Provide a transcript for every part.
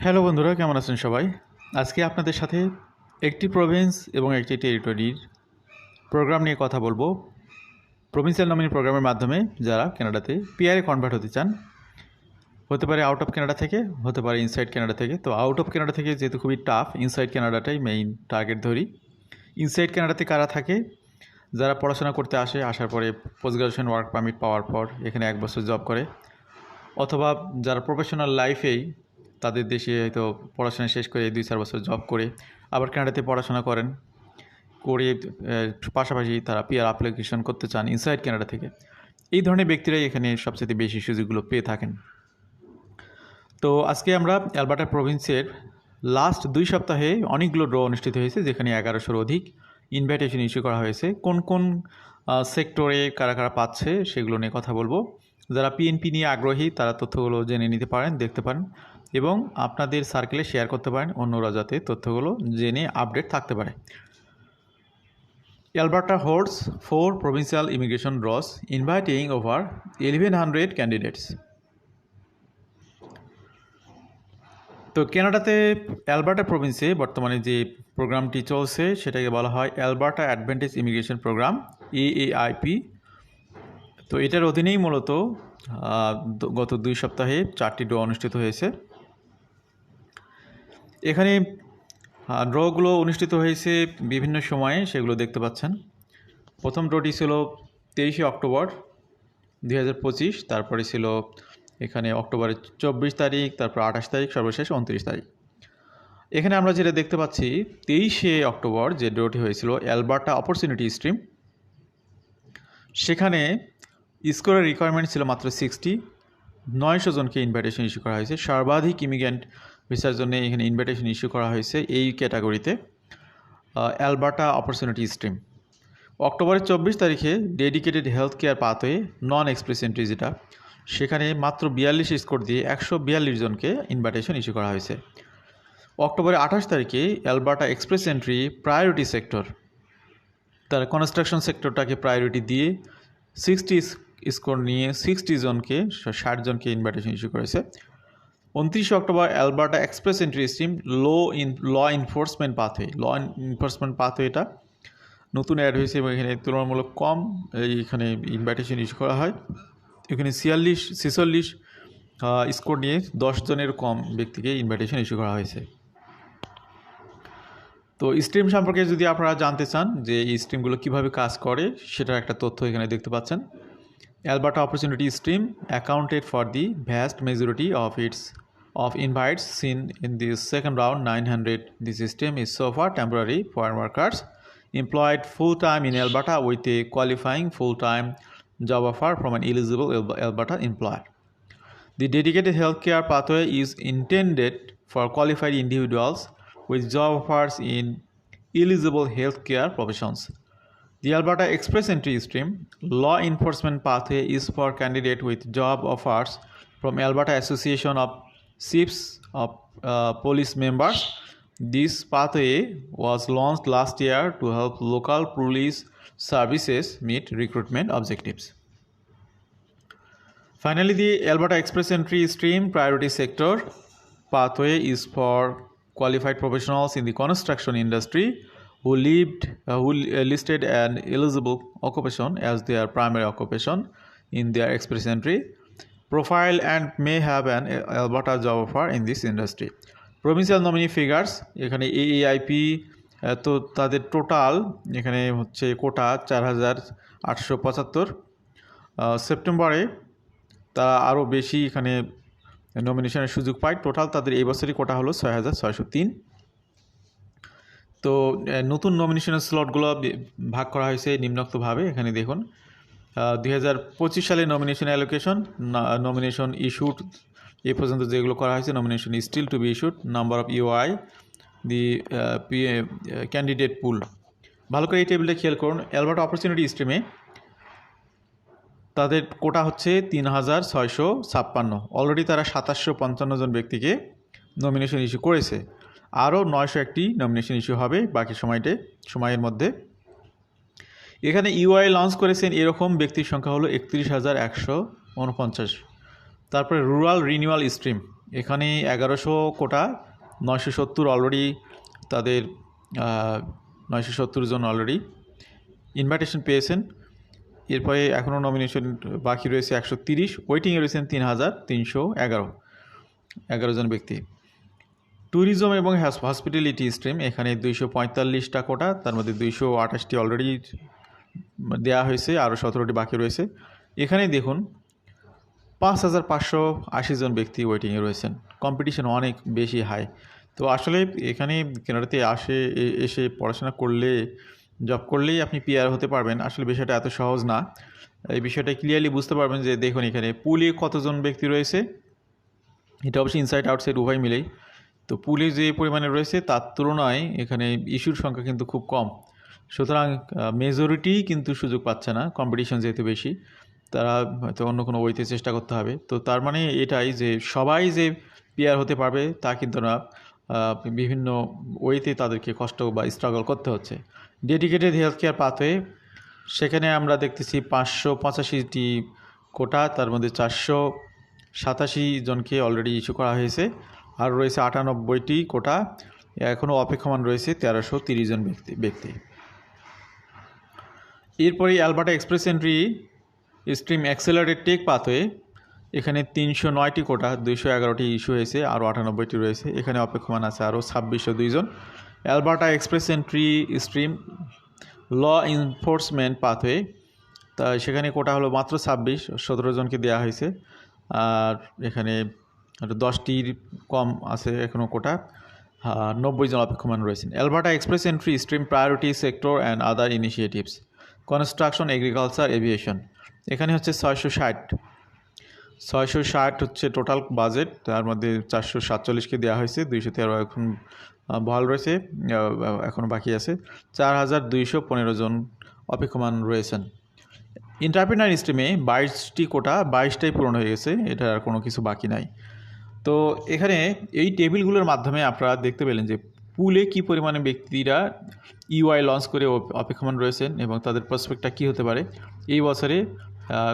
Hello বন্ধুরা, কেমন আছেন সবাই? আজকে আপনাদের সাথে একটি প্রভিন্স এবং একটি টেরিটরির প্রোগ্রাম নিয়ে কথা বলব। প্রভিন্সিয়াল নমিনি প্রোগ্রামের মাধ্যমে যারা কানাডাতে পিআরে কনভার্ট হতে চান, হতে পারে আউট অফ কানাডা থেকে, হতে পারে ইনসাইড কানাডা থেকে। তো আউট অফ কানাডা থেকে যেহেতু খুবই টাফ ইনসাইড কানাডাটাই মেইন টার্গেট ধরি। ইনসাইড কানাডাতে কারা থাকে? যারা পড়াশোনা করতে আসে, আসার পরে পোস্ট গ্রাজুয়েশন ওয়ার্ক পারমিট পাওয়ার পর এখানে এক বছর জব করে। অথবা যারা প্রফেশনাল লাইফেই তাদের দেশে হয়তো পড়াশোনা শেষ করে দুই, চার বছর জব করে, আবার কানাডাতে পড়াশোনা করেন। করে পাশাপাশি তারা পিআর অ্যাপ্লিকেশন করতে চান ইনসাইড কানাডা থেকে। এই ধরনের ব্যক্তিরাই এখানে সবচেয়ে বেশি সুযোগগুলো পেয়ে থাকেন। তো আজকে আমরা অ্যালবার্টা প্রভিন্সের লাস্ট দুই সপ্তাহে অনেকগুলো ড্র অনুষ্ঠিত হয়েছে, যেখানে এগারোশোর অধিক ইনভাইটেশন ইস্যু করা হয়েছে। কোন কোন সেক্টরে কারা কারা পাচ্ছে সেগুলো নিয়ে কথা বলব। যারা পিএনপি নিয়ে আগ্রহী, তারা তথ্যগুলো জেনে নিতে পারেন, দেখতে পারেন এবং আপনাদের সার্কেলে শেয়ার করতে পারেন, অন্যরা যাতে তথ্যগুলো জেনে আপডেট থাকতে পারে Alberta four four provincial immigration inviting over over 1100 candidates. তো কানাডাতে অ্যালবার্টা প্রভিন্সে বর্তমানে যে প্রোগ্রামটি চলছে, সেটাকে বলা হয় Alberta Advantage Immigration Program AAIP তো এটার অধীনেই মূলত গত দুই সপ্তাহে চারটি ড্র অনুষ্ঠিত হয়েছে। এখানে ড্রগুলো অনুষ্ঠিত হয়েছে বিভিন্ন সময়ে, সেগুলো দেখতে পাচ্ছেন। প্রথম ড্রটি ছিল তেইশে অক্টোবর দুই হাজার পঁচিশ, তারপরে ছিল এখানে অক্টোবরের চব্বিশ তারিখ, তারপর আঠাশ তারিখ, সর্বশেষ উনত্রিশ তারিখ। এখানে আমরা যেটা দেখতে পাচ্ছি, তেইশে অক্টোবর যে ড্রটি হয়েছিল, অ্যালবার্টা অপরচুনিটি স্ট্রিম। সেখানে স্কোরের রিকোয়ারমেন্ট ছিল মাত্র সিক্সটি নয়শো জনকে ইনভাইটেশন ইস্যু করা হয়েছে। সর্বাধিক ইমিগ্রেন্ট ভিসার জন্য এখানে ইনভাইটেশন ইস্যু করা হয়েছে এই ক্যাটাগরিতে অ্যালবার্টা অপরচুনিটি স্ট্রিম অক্টোবরের চব্বিশ তারিখে dedicated health care pathway non express entry যেটা, সেখানে মাত্র বিয়াল্লিশ স্কোর দিয়ে একশো বিয়াল্লিশ জনকে ইনভাইটেশন ইস্যু করা হয়েছে। অক্টোবরের আঠাশ তারিখে Alberta express entry priority sector তার কনস্ট্রাকশন সেক্টরটাকে প্রায়োরিটি দিয়ে সিক্সটি স্কোর নিয়ে সিক্সটি জনকে, ষাট জনকে ইনভাইটেশন ইস্যু করেছে। উনত্রিশে October Alberta express entry stream low in law enforcement pathway law enforcement পাথওয়েটা নতুন অ্যাড হয়েছে এবং এখানে তুলনামূলক কম এখানে ইনভাইটেশন ইস্যু করা হয়। এখানে ছিয়াল্লিশ, ছেচল্লিশ স্কোর নিয়ে দশ জনের কম ব্যক্তিকে ইনভাইটেশন ইস্যু করা হয়েছে। তো স্ট্রিম সম্পর্কে যদি আপনারা জানতে চান যে এই স্ট্রিমগুলো কীভাবে কাজ করে, সেটার একটা তথ্য এখানে দেখতে পাচ্ছেন। Alberta Opportunity Stream accounted for the vast majority of its of invites seen in the second round 900. The system is so far temporary foreign workers employed full-time in Alberta with a qualifying full-time job offer from an eligible Alberta employer. The dedicated healthcare pathway is intended for qualified individuals with job offers in eligible healthcare professions. The Alberta Express Entry Stream law enforcement pathway is for candidate with job offers from Alberta Association of Chiefs of uh, Police Members. This pathway was launched last year to help local police services meet recruitment objectives. Finally, the Alberta Express Entry Stream Priority Sector pathway is for qualified professionals in the construction industry who lived uh, who uh, listed an eligible occupation as their primary occupation in their express entry profile and may have an Alberta job offer in this industry. Provincial nominee figures এখানে এএআইপি তো তাদের total এখানে হচ্ছে কোটা চার হাজার আটশো পঁচাত্তর সেপ্টেম্বরে তারা আরও বেশি এখানে নমিনেশনের সুযোগ পায় টোটাল তাদের এই বছরই কোটা হলো ছয় হাজার ছয়শো তিন তো নতুন নমিনেশনের স্লটগুলো ভাগ করা হয়েছে নিম্নোক্তভাবে, এখানে দেখুন। দুই হাজার পঁচিশ সালে নমিনেশন অ্যালোকেশন নমিনেশন ইস্যুড এ পর্যন্ত যেগুলো করা হয়েছে nomination still to be issued number of UI the candidate pool ভালো করে এই টেবিলটা খেয়াল করুন অ্যালবার্ট অপরচুনিটি স্ট্রিমে তাদের কোটা হচ্ছে তিন হাজার ছয়শো ছাপ্পান্ন। অলরেডি তারা সাতাশশো পঞ্চান্ন জন ব্যক্তিকে নমিনেশন ইস্যু করেছে। আরও নয়শো একটি নমিনেশন ইস্যু হবে বাকি সময়টে সময়ের মধ্যে। এখানে ইউআই লঞ্চ করেছেন এরকম ব্যক্তির সংখ্যা হলো একত্রিশ হাজার একশো উনপঞ্চাশ। তারপরে রুরাল রিনিউয়াল স্ট্রিম এখানে এগারোশো কোটা, নয়শো সত্তর অলরেডি তাদের নয়শো সত্তর জন অলরেডি ইনভাইটেশন পেয়েছেন। এরপরে এখনও নমিনেশন বাকি রয়েছে একশো তিরিশ ওয়েটিংয়ে রয়েছেন তিন হাজার তিনশো এগারো এগারো জন ব্যক্তি। ট্যুরিজম এবং হসপিটালিটি স্ট্রিম এখানে দুইশো পঁয়তাল্লিশটা কোটা, তার মধ্যে দুইশো আঠাশটি অলরেডি দেওয়া হয়েছে আরও সতেরোটি বাকি রয়েছে। এখানে দেখুন, পাঁচ হাজার পাঁচশো আশি জন ব্যক্তি ওয়েটিংয়ে রয়েছেন। কম্পিটিশন অনেক বেশি হাই তো আসলে এখানে কেনাডাতে আসে এসে পড়াশোনা করলে জব করলেই আপনি পিআর হতে পারবেন। আসলে বিষয়টা এত সহজ না। এই বিষয়টা ক্লিয়ারলি বুঝতে পারবেন যে দেখুন এখানে পুলে কতজন ব্যক্তি রয়েছে। এটা অবশ্যই ইনসাইড আউটসাইড উভয় মিলেই। তো পুলে যে পরিমাণে রয়েছে, তার তুলনায় এখানে ইস্যুর সংখ্যা কিন্তু খুব কম। সুতরাং মেজরিটি কিন্তু সুযোগ পাচ্ছে না কম্পিটিশন যেহেতু বেশি, তারা হয়তো অন্য কোনো ওয়েতে চেষ্টা করতে হবে। তো তার মানে এটাই যে সবাই যে পিয়ার হতে পারবে, তা কিন্তু না বিভিন্ন ওয়েতে তাদেরকে কষ্ট বা স্ট্রাগল করতে হচ্ছে। ডেডিকেটেড হেলথ কেয়ার পাথওয়ে সেখানে আমরা দেখতেছি পাঁচশো পঁচাশিটি কোটা, তার মধ্যে চারশো সাতাশি জনকে অলরেডি ইস্যু করা হয়েছে। আর রয়েছে আটানব্বইটি কোটা। এখনও অপেক্ষমান রয়েছে তেরোশো তিরিশ জন ব্যক্তি ব্যক্তি। এরপরে Alberta express entry, stream accelerate tech pathway. এখানে তিনশো নয়টি কোটা, দুইশো এগারোটি ইস্যু হয়েছে, আরও আটানব্বইটি রয়েছে। এখানে অপেক্ষমান আছে আরও ছাব্বিশশো দুইজন। Alberta express entry, stream, law enforcement pathway. তা সেখানে কোটা হলো মাত্র ছাব্বিশ, সতেরো জনকে দেওয়া হয়েছে। আর এখানে দশটির কম আছে এখনও কোটা। নব্বই জন অপেক্ষমান রয়েছেন। Alberta express entry, stream priority sector and other initiatives. Construction, agriculture, aviation. এখানে হচ্ছে ছয়শো ষাট। ছয়শো ষাট হচ্ছে টোটাল বাজেট, তার মধ্যে চারশো সাতচল্লিশকে দেওয়া হয়েছে, দুইশো তেরো এখন বহাল রয়েছে এখনও বাকি আছে। চার হাজার দুইশো পনেরো জন অপেক্ষমান রয়েছেন। ইন্টারপ্রিনার স্ট্রিমে বাইশটি কোটা, বাইশটাই পূরণ হয়ে গেছে এটা আর কোনো কিছু বাকি নাই। তো এখানে এই টেবিলগুলোর মাধ্যমে আপনারা দেখতে পেলেন যে পুলে কি পরিমাণে ব্যক্তিরা ইউআই লঞ্চ করে অপ- অপেক্ষমান রয়েছেন এবং তাদের প্রসপেক্টটা কী হতে পারে। এই বছরে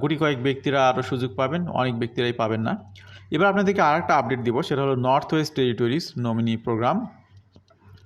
গুটি কয়েক ব্যক্তিরা আরও সুযোগ পাবেন, অনেক ব্যক্তিরাই পাবেন না। এবার আপনাদেরকে আর একটা আপডেট দিব, সেটা হলো north west territories nominee program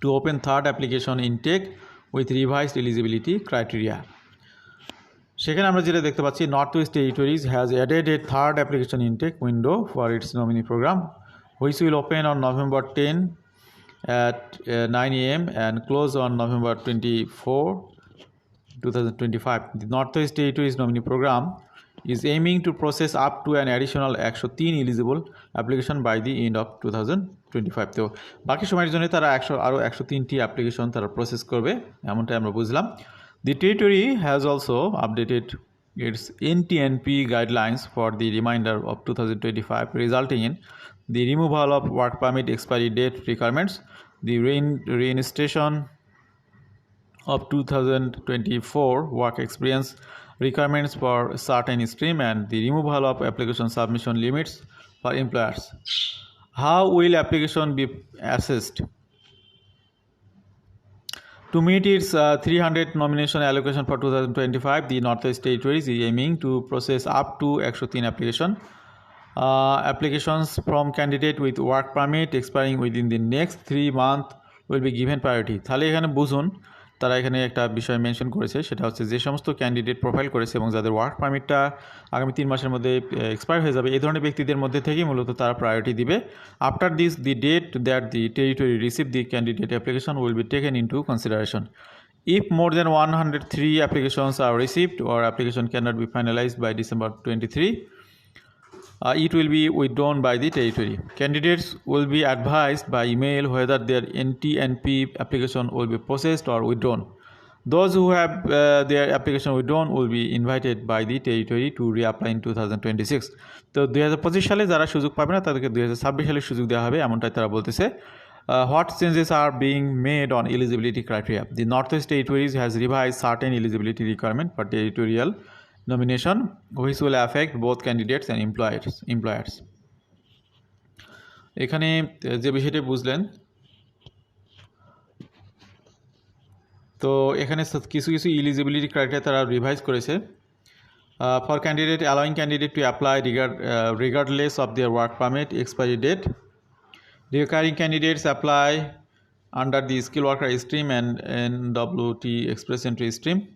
to open third application intake with revised eligibility criteria সেখানে আমরা যেটা দেখতে পাচ্ছি north west territories has added a third application intake window for its nominee program which will open on November ten at nine M and at 9 a.m. and close on November 24, 2025. The Northwest Territories nominee program is aiming to process up to an additional 103 eligible application by the end of 2025 তো বাকি সময়ের জন্য তারা একশো আরও একশো তিনটি application তারা প্রসেস করবে এমনটাই আমরা বুঝলাম The territory has also updated its NTNP guidelines for the remainder of 2025, resulting in the removal of work permit expiry date requirements, the reinstation of 2024 work experience requirements for certain stream and the removal of application submission limits for employers. How will application be assessed? To meet its uh, 300 nomination allocation for 2025, the Northwest Territories is aiming to process up to 103 application. Uh, applications from candidate with work permit expiring within the next three months will be given priority. তাহলে এখানে বুঝুন তারা এখানে একটা বিষয় mention করেছে সেটা হচ্ছে যে সমস্ত ক্যান্ডিডেট প্রোফাইল করেছে এবং যাদের ওয়ার্ক পারমিটটা আগামী তিন মাসের মধ্যে এক্সপায়ার হয়ে যাবে এই ধরনের ব্যক্তিদের মধ্যে থেকেই মূলত তারা প্রায়োরিটি দিবে। After this the date that the territory receive the candidate application will be taken into consideration If more than 103 applications are received or application cannot be finalized by December 23, uh, it will be withdrawn by the territory. Candidates will be advised by email whether their NTNP application will be processed or withdrawn. Those who have uh, their application withdrawn will be invited by the territory to reapply in 2026. তো দুই হাজার পঁচিশ সালে যারা সুযোগ পাবে না তাদেরকে দুই হাজার ছাব্বিশ সালে সুযোগ দেওয়া হবে এমনটাই তারা বলতেছে what changes are being made on eligibility criteria nomination which will affect both candidates and employers employers এখানে যে বিষয়টি বুঝলেন তো এখানে কিছু কিছু ইলিজিবিলিটি ক্রাইটেরিয়া তারা রিভাইজ করেছে for candidate allowing candidate to apply regard of their work permit expiry date Recurring candidates apply under the skill worker stream and NWT express entry stream.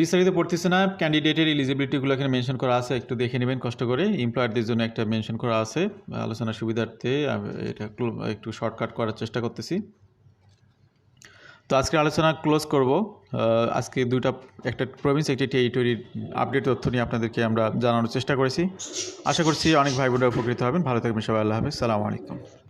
বিস্তারিত পড়তেছে না। ক্যান্ডিডেটের এলিজিবিলিটিগুলো এখানে মেনশন করা আছে, একটু দেখে নেবেন, কষ্ট করে। এমপ্লয়ারদের জন্য একটা মেনশন করা আছে। আলোচনার সুবিধার্থে এটা একটু শর্টকাট করার চেষ্টা করতেছি। তো আজকে আলোচনা ক্লোজ করব। আজকে দুইটা, একটা প্রভিন্স একটি টেরিটরির আপডেট তথ্য নিয়ে আপনাদেরকে আমরা জানানোর চেষ্টা করেছি। আশা করছি অনেক ভাই বোনেরা উপকৃত হবেন। ভালো থাকবেন সবাই, আল্লাহ হাফিজ। সালামু আলাইকুম।